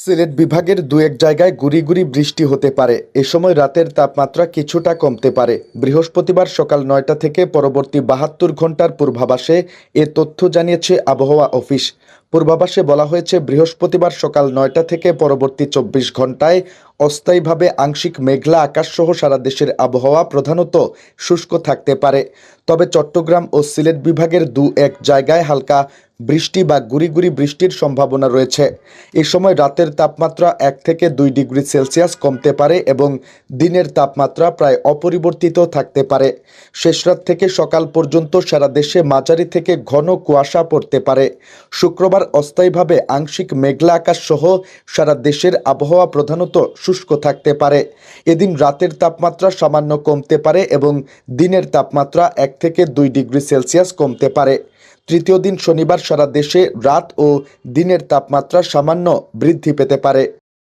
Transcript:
সিলেট বিভাগের দু এক জায়গায় গুড়ি গুড়ি বৃষ্টি হতে পারে। এ সময় রাতের তাপমাত্রা কিছুটা কমতে পারে। বৃহস্পতিবার সকাল নয়টা থেকে পরবর্তী বাহাত্তর ঘণ্টার পূর্বাভাসে এ তথ্য জানিয়েছে আবহাওয়া অফিস। পূর্বাভাসে বলা হয়েছে, বৃহস্পতিবার সকাল নয়টা থেকে পরবর্তী চব্বিশ ঘন্টায় অস্থায়ীভাবে আংশিক মেঘলা আকাশসহ সারা দেশের আবহাওয়া প্রধানত শুষ্ক থাকতে পারে। তবে চট্টগ্রাম ও সিলেট বিভাগের দু এক জায়গায় হালকা বৃষ্টি বা গুড়ি বৃষ্টির সম্ভাবনা রয়েছে। এ সময় রাতের তাপমাত্রা এক থেকে দুই ডিগ্রি সেলসিয়াস কমতে পারে এবং দিনের তাপমাত্রা প্রায় অপরিবর্তিত থাকতে পারে। শেষ রাত থেকে সকাল পর্যন্ত সারা দেশে মাঝারি থেকে ঘন কুয়াশা পড়তে পারে। শুক্রবার অস্থায়ীভাবে আংশিক মেঘলা আকাশ সহ সারা দেশের আবহাওয়া প্রধানত শুষ্ক থাকতে পারে। এদিন রাতের তাপমাত্রা সামান্য কমতে পারে এবং দিনের তাপমাত্রা এক থেকে দুই ডিগ্রি সেলসিয়াস কমতে পারে। তৃতীয় দিন শনিবার সারা দেশে রাত ও দিনের তাপমাত্রা সামান্য বৃদ্ধি পেতে পারে।